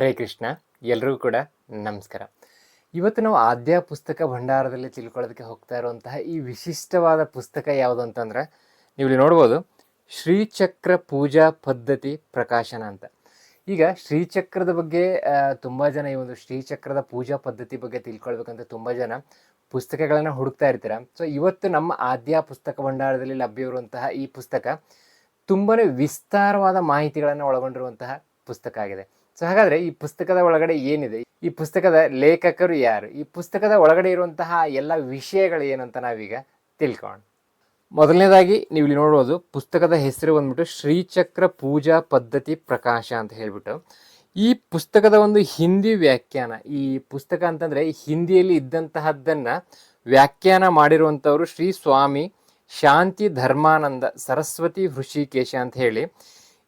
ಹರೇ ಕೃಷ್ಣ, ಎಲ್ರಿಗೂ ಕೂಡ ನಮಸ್ಕಾರ. ಇವತ್ತು ನಾವು ಆದ್ಯ ಪುಸ್ತಕ ಭಂಡಾರದಲ್ಲಿ ತಿಳ್ಕೊಳ್ಳೋದಕ್ಕೆ ಹೋಗ್ತಾ ಇರುವಂತಹ ಈ ವಿಶಿಷ್ಟವಾದ ಪುಸ್ತಕ ಯಾವುದು ಅಂತಂದ್ರೆ ನೀವು ಇಲ್ಲಿ ನೋಡ್ಬೋದು, ಶ್ರೀಚಕ್ರ ಪೂಜಾ ಪದ್ಧತಿ ಪ್ರಕಾಶನ ಅಂತ. ಈಗ ಶ್ರೀಚಕ್ರದ ಬಗ್ಗೆ ತುಂಬ ತುಂಬಾ ಜನ ಈ ಒಂದು ಶ್ರೀಚಕ್ರದ ಪೂಜಾ ಪದ್ಧತಿ ಬಗ್ಗೆ ತಿಳ್ಕೊಳ್ಬೇಕಂತ ತುಂಬಾ ಜನ ಪುಸ್ತಕಗಳನ್ನು ಹುಡುಕ್ತಾ ಇರ್ತೀರ. ಸೊ ಇವತ್ತು ನಮ್ಮ ಆದ್ಯ ಪುಸ್ತಕ ಭಂಡಾರದಲ್ಲಿ ಲಭ್ಯವಿರುವಂತಹ ಈ ಪುಸ್ತಕ ತುಂಬಾನೇ ವಿಸ್ತಾರವಾದ ಮಾಹಿತಿಗಳನ್ನು ಒಳಗೊಂಡಿರುವಂತಹ ಪುಸ್ತಕ ಆಗಿದೆ. ಸೊ ಹಾಗಾದ್ರೆ ಈ ಪುಸ್ತಕದ ಒಳಗಡೆ ಏನಿದೆ? ಈ ಪುಸ್ತಕದ ಲೇಖಕರು ಯಾರು? ಈ ಪುಸ್ತಕದ ಒಳಗಡೆ ಇರುವಂತಹ ಎಲ್ಲ ವಿಷಯಗಳು ಏನಂತ ನಾವೀಗ ತಿಳ್ಕೋಣ ಮೊದಲನೇದಾಗಿ ನೀವು ಇಲ್ಲಿ ನೋಡ್ಬೋದು, ಪುಸ್ತಕದ ಹೆಸರು ಬಂದ್ಬಿಟ್ಟು ಶ್ರೀಚಕ್ರ ಪೂಜಾ ಪದ್ಧತಿ ಪ್ರಕಾಶ ಅಂತ ಹೇಳ್ಬಿಟ್ಟು. ಈ ಪುಸ್ತಕದ ಒಂದು ಹಿಂದಿ ವ್ಯಾಖ್ಯಾನ, ಈ ಪುಸ್ತಕ ಅಂತಂದ್ರೆ ಹಿಂದಿಯಲ್ಲಿ ಇದ್ದಂತಹದ್ದನ್ನು ವ್ಯಾಖ್ಯಾನ ಮಾಡಿರುವಂಥವರು ಶ್ರೀ ಸ್ವಾಮಿ ಶಾಂತಿ ಧರ್ಮಾನಂದ ಸರಸ್ವತಿ ಋಷಿಕೇಶ ಅಂತ ಹೇಳಿ.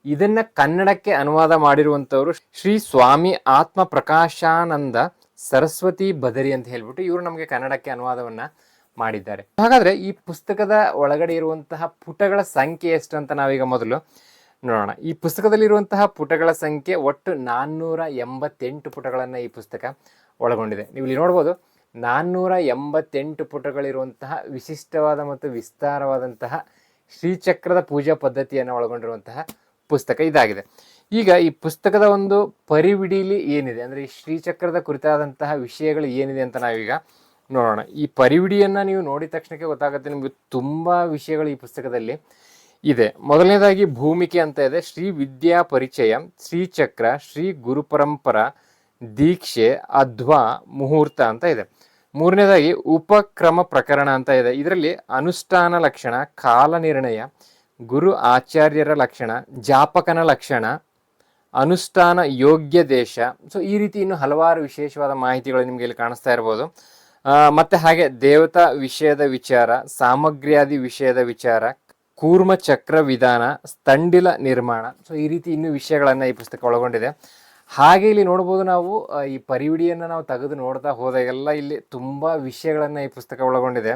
ಇದನ್ನ ಕನ್ನಡಕ್ಕೆ ಅನುವಾದ ಮಾಡಿರುವಂಥವ್ರು ಶ್ರೀ ಸ್ವಾಮಿ ಆತ್ಮ ಪ್ರಕಾಶಾನಂದ ಸರಸ್ವತಿ ಬದರಿ ಅಂತ ಹೇಳ್ಬಿಟ್ಟು ಇವರು ನಮಗೆ ಕನ್ನಡಕ್ಕೆ ಅನುವಾದವನ್ನ ಮಾಡಿದ್ದಾರೆ. ಹಾಗಾದ್ರೆ ಈ ಪುಸ್ತಕದ ಒಳಗಡೆ ಇರುವಂತಹ ಪುಟಗಳ ಸಂಖ್ಯೆ ಎಷ್ಟು ಅಂತ ನಾವೀಗ ಮೊದಲು ನೋಡೋಣ. ಈ ಪುಸ್ತಕದಲ್ಲಿರುವಂತಹ ಪುಟಗಳ ಸಂಖ್ಯೆ ಒಟ್ಟು ನಾನ್ನೂರ ಎಂಬತ್ತೆಂಟು ಪುಟಗಳನ್ನು ಈ ಪುಸ್ತಕ ಒಳಗೊಂಡಿದೆ. ನೀವು ಇಲ್ಲಿ ನೋಡ್ಬೋದು, ನಾನ್ನೂರ ಎಂಬತ್ತೆಂಟು ಪುಟಗಳಿರುವಂತಹ ವಿಶಿಷ್ಟವಾದ ಮತ್ತು ವಿಸ್ತಾರವಾದಂತಹ ಶ್ರೀಚಕ್ರದ ಪೂಜಾ ಪದ್ಧತಿಯನ್ನು ಒಳಗೊಂಡಿರುವಂತಹ ಪುಸ್ತಕ ಇದಾಗಿದೆ. ಈಗ ಈ ಪುಸ್ತಕದ ಒಂದು ಪರಿವಿಡಿಲಿ ಏನಿದೆ? ಅಂದರೆ ಈ ಶ್ರೀಚಕ್ರದ ಕುರಿತಾದಂತಹ ವಿಷಯಗಳು ಏನಿದೆ ಅಂತ ನಾವೀಗ ನೋಡೋಣ. ಈ ಪರಿವಿಡಿಯನ್ನು ನೀವು ನೋಡಿದ ತಕ್ಷಣಕ್ಕೆ ಗೊತ್ತಾಗುತ್ತೆ ನಿಮಗೆ ತುಂಬಾ ವಿಷಯಗಳು ಈ ಪುಸ್ತಕದಲ್ಲಿ ಇದೆ. ಮೊದಲನೇದಾಗಿ ಭೂಮಿಕೆ ಅಂತ ಇದೆ. ಶ್ರೀ ವಿದ್ಯಾ ಪರಿಚಯ ಶ್ರೀಚಕ್ರ ಶ್ರೀ ಗುರು ಗುರುಪರಂಪರ ದೀಕ್ಷೆ, ಅಧ್ವ, ಮುಹೂರ್ತ ಅಂತ ಇದೆ. ಮೂರನೇದಾಗಿ ಉಪಕ್ರಮ ಪ್ರಕರಣ ಅಂತ ಇದೆ. ಇದರಲ್ಲಿ ಅನುಷ್ಠಾನ ಲಕ್ಷಣ, ಕಾಲ ನಿರ್ಣಯ ಗುರು ಆಚಾರ್ಯರ ಲಕ್ಷಣ, ಜಾಪಕನ ಲಕ್ಷಣ, ಅನುಷ್ಠಾನ ಯೋಗ್ಯ ದೇಶ. ಸೊ ಈ ರೀತಿ ಇನ್ನು ಹಲವಾರು ವಿಶೇಷವಾದ ಮಾಹಿತಿಗಳು ನಿಮಗೆ ಇಲ್ಲಿ ಕಾಣಿಸ್ತಾ ಇರ್ಬೋದು. ಮತ್ತು ಹಾಗೆ ದೇವತಾ ವಿಷಯದ ವಿಚಾರ, ಸಾಮಗ್ರಿಯಾದಿ ವಿಷಯದ ವಿಚಾರ, ಕೂರ್ಮ ಚಕ್ರ ವಿಧಾನ, ಸ್ತಂಡಿಲ ನಿರ್ಮಾಣ. ಸೊ ಈ ರೀತಿ ಇನ್ನು ವಿಷಯಗಳನ್ನು ಈ ಪುಸ್ತಕ ಒಳಗೊಂಡಿದೆ. ಹಾಗೆ ಇಲ್ಲಿ ನೋಡ್ಬೋದು ನಾವು ಈ ಪರಿವಿಡಿಯನ್ನು ನಾವು ತೆಗೆದು ನೋಡ್ತಾ ಹೋದಾಗೆಲ್ಲ ಇಲ್ಲಿ ತುಂಬ ವಿಷಯಗಳನ್ನು ಈ ಪುಸ್ತಕ ಒಳಗೊಂಡಿದೆ.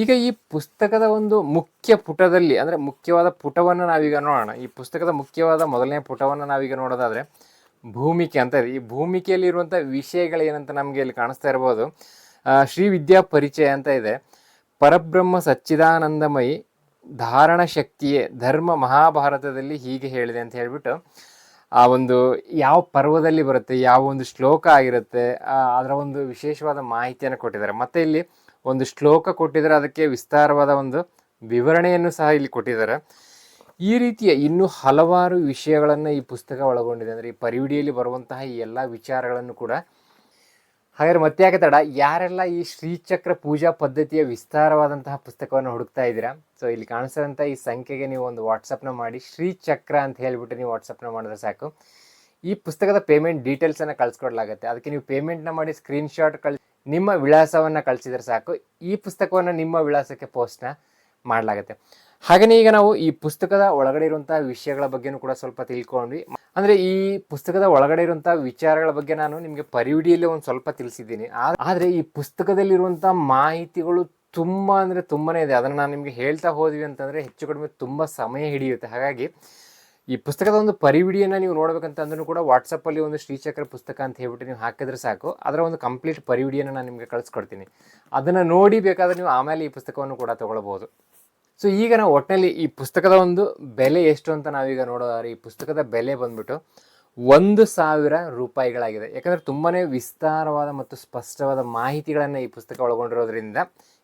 ಈಗ ಈ ಪುಸ್ತಕದ ಒಂದು ಮುಖ್ಯ ಪುಟದಲ್ಲಿ, ಅಂದರೆ ಮುಖ್ಯವಾದ ಪುಟವನ್ನು ನಾವೀಗ ನೋಡೋಣ. ಈ ಪುಸ್ತಕದ ಮುಖ್ಯವಾದ ಮೊದಲನೇ ಪುಟವನ್ನು ನಾವೀಗ ನೋಡೋದಾದರೆ ಭೂಮಿಕೆ ಅಂತ ಇದೆ. ಈ ಭೂಮಿಕೆಯಲ್ಲಿ ಇರುವಂಥ ವಿಷಯಗಳು ಏನಂತ ನಮಗೆ ಇಲ್ಲಿ ಕಾಣಿಸ್ತಾ ಇರ್ಬೋದು. ಶ್ರೀ ವಿದ್ಯಾ ಪರಿಚಯ ಅಂತ ಇದೆ. ಪರಬ್ರಹ್ಮ ಸಚ್ಚಿದಾನಂದಮಯಿ ಧಾರಣ ಶಕ್ತಿಯೇ ಧರ್ಮ ಮಹಾಭಾರತದಲ್ಲಿ ಹೀಗೆ ಹೇಳಿದೆ ಅಂತ ಹೇಳ್ಬಿಟ್ಟು ಆ ಒಂದು ಯಾವ ಪರ್ವದಲ್ಲಿ ಬರುತ್ತೆ, ಯಾವ ಒಂದು ಶ್ಲೋಕ ಆಗಿರುತ್ತೆ ಅದರ ಒಂದು ವಿಶೇಷವಾದ ಮಾಹಿತಿಯನ್ನು ಕೊಟ್ಟಿದ್ದಾರೆ. ಮತ್ತೆ ಇಲ್ಲಿ ಒಂದು ಶ್ಲೋಕ ಕೊಟ್ಟಿದ್ದಾರೆ, ಅದಕ್ಕೆ ವಿಸ್ತಾರವಾದ ಒಂದು ವಿವರಣೆಯನ್ನು ಸಹ ಇಲ್ಲಿ ಕೊಟ್ಟಿದ್ದಾರೆ. ಈ ರೀತಿಯ ಇನ್ನೂ ಹಲವಾರು ವಿಷಯಗಳನ್ನು ಈ ಪುಸ್ತಕ ಒಳಗೊಂಡಿದೆ. ಅಂದರೆ ಈ ಪರಿವಿಡಿಯಲ್ಲಿ ಬರುವಂತಹ ಈ ಎಲ್ಲ ವಿಚಾರಗಳನ್ನು ಕೂಡ ಹಾಗಾದ್ರೆ ಮತ್ತೆ ಯಾಕೆ ತಡ? ಯಾರೆಲ್ಲ ಈ ಶ್ರೀಚಕ್ರ ಪೂಜಾ ಪದ್ಧತಿಯ ವಿಸ್ತಾರವಾದಂತಹ ಪುಸ್ತಕವನ್ನು ಹುಡುಕ್ತಾ ಇದ್ದೀರಾ? ಸೊ ಇಲ್ಲಿ ಕಾಣಿಸಿದಂಥ ಈ ಸಂಖ್ಯೆಗೆ ನೀವು ಒಂದು ವಾಟ್ಸಪ್ನ ಮಾಡಿ, ಶ್ರೀಚಕ್ರ ಅಂತ ಹೇಳಿಬಿಟ್ಟು ನೀವು ವಾಟ್ಸಪ್ನ ಮಾಡಿದ್ರೆ ಸಾಕು. ಈ ಪುಸ್ತಕದ ಪೇಮೆಂಟ್ ಡೀಟೇಲ್ಸನ್ನು ಕಳಿಸ್ಕೊಡ್ಲಾಗುತ್ತೆ. ಅದಕ್ಕೆ ನೀವು ಪೇಮೆಂಟ್ನ ಮಾಡಿ ಸ್ಕ್ರೀನ್ಶಾಟ್ ಕಳ್ ನಿಮ್ಮ ವಿಳಾಸವನ್ನು ಕಳಿಸಿದ್ರೆ ಸಾಕು. ಈ ಪುಸ್ತಕವನ್ನು ನಿಮ್ಮ ವಿಳಾಸಕ್ಕೆ ಪೋಸ್ಟ್ನ ಮಾಡಲಾಗುತ್ತೆ. ಹಾಗೆಯೇ ಈಗ ನಾವು ಈ ಪುಸ್ತಕದ ಒಳಗಡೆ ಇರುವಂತಹ ವಿಷಯಗಳ ಬಗ್ಗೆನೂ ಕೂಡ ಸ್ವಲ್ಪ ತಿಳ್ಕೊಂಡ್ವಿ. ಅಂದ್ರೆ ಈ ಪುಸ್ತಕದ ಒಳಗಡೆ ಇರುವಂತಹ ವಿಚಾರಗಳ ಬಗ್ಗೆ ನಾನು ನಿಮಗೆ ಪರಿವಿಡಿಯಲ್ಲಿ ಒಂದು ಸ್ವಲ್ಪ ತಿಳಿಸಿದ್ದೀನಿ. ಆದರೆ ಈ ಪುಸ್ತಕದಲ್ಲಿರುವಂಥ ಮಾಹಿತಿಗಳು ತುಂಬ ಅಂದ್ರೆ ತುಂಬಾನೇ ಇದೆ. ಅದನ್ನ ನಾನು ನಿಮಗೆ ಹೇಳ್ತಾ ಹೋದ್ವಿ ಅಂತಂದ್ರೆ ಹೆಚ್ಚು ಕಡಿಮೆ ತುಂಬಾ ಸಮಯ ಹಿಡಿಯುತ್ತೆ. ಹಾಗಾಗಿ ಈ ಪುಸ್ತಕದ ಒಂದು ಪರಿವಿಡಿಯನ್ನು ನೀವು ನೋಡ್ಬೇಕಂತ ಅಂದ್ರೂ ಕೂಡ ವಾಟ್ಸಪ್ಪಲ್ಲಿ ಒಂದು ಶ್ರೀಚಕ್ರ ಪುಸ್ತಕ ಅಂತ ಹೇಳ್ಬಿಟ್ಟು ನೀವು ಹಾಕಿದ್ರೆ ಸಾಕು. ಅದರ ಒಂದು ಕಂಪ್ಲೀಟ್ ಪರಿವಿಡಿಯನ್ನು ನಾನು ನಿಮಗೆ ಕಳಿಸ್ಕೊಡ್ತೀನಿ. ಅದನ್ನು ನೋಡಿ ಬೇಕಾದರೆ ನೀವು ಆಮೇಲೆ ಈ ಪುಸ್ತಕವನ್ನು ಕೂಡ ತಗೊಳ್ಬೋದು ಸೊ ಈಗ ನಾವು ಒಟ್ಟಿನಲ್ಲಿ ಈ ಪುಸ್ತಕದ ಒಂದು ಬೆಲೆ ಎಷ್ಟು ಅಂತ ನಾವೀಗ ನೋಡೋದಾದ್ರೆ ಈ ಪುಸ್ತಕದ ಬೆಲೆ ಬಂದ್ಬಿಟ್ಟು ಒಂದು ಸಾವಿರ ರೂಪಾಯಿಗಳಾಗಿದೆ. ಯಾಕಂದರೆ ತುಂಬಾ ವಿಸ್ತಾರವಾದ ಮತ್ತು ಸ್ಪಷ್ಟವಾದ ಮಾಹಿತಿಗಳನ್ನು ಈ ಪುಸ್ತಕ ಒಳಗೊಂಡಿರೋದ್ರಿಂದ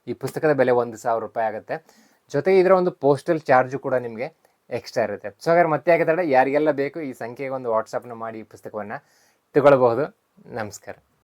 ಈ ಪುಸ್ತಕದ ಬೆಲೆ ಒಂದು ಸಾವಿರ ರೂಪಾಯಿ ಆಗುತ್ತೆ. ಜೊತೆಗೆ ಇದರ ಒಂದು ಪೋಸ್ಟಲ್ ಚಾರ್ಜು ಕೂಡ ನಿಮಗೆ ಎಕ್ಸ್ಟ್ರಾ ಇರುತ್ತೆ. ಸೊ ಹಾಗಾದ್ರೆ ಮತ್ತೆ ಯಾಕೆ ತಡ? ಯಾರಿಗೆಲ್ಲ ಬೇಕು ಈ ಸಂಖ್ಯೆಗೆ ಒಂದು ವಾಟ್ಸಪ್ನ ಮಾಡಿ ಈ ಪುಸ್ತಕವನ್ನು ತಗೊಳ್ಬಹುದು. ನಮಸ್ಕಾರ.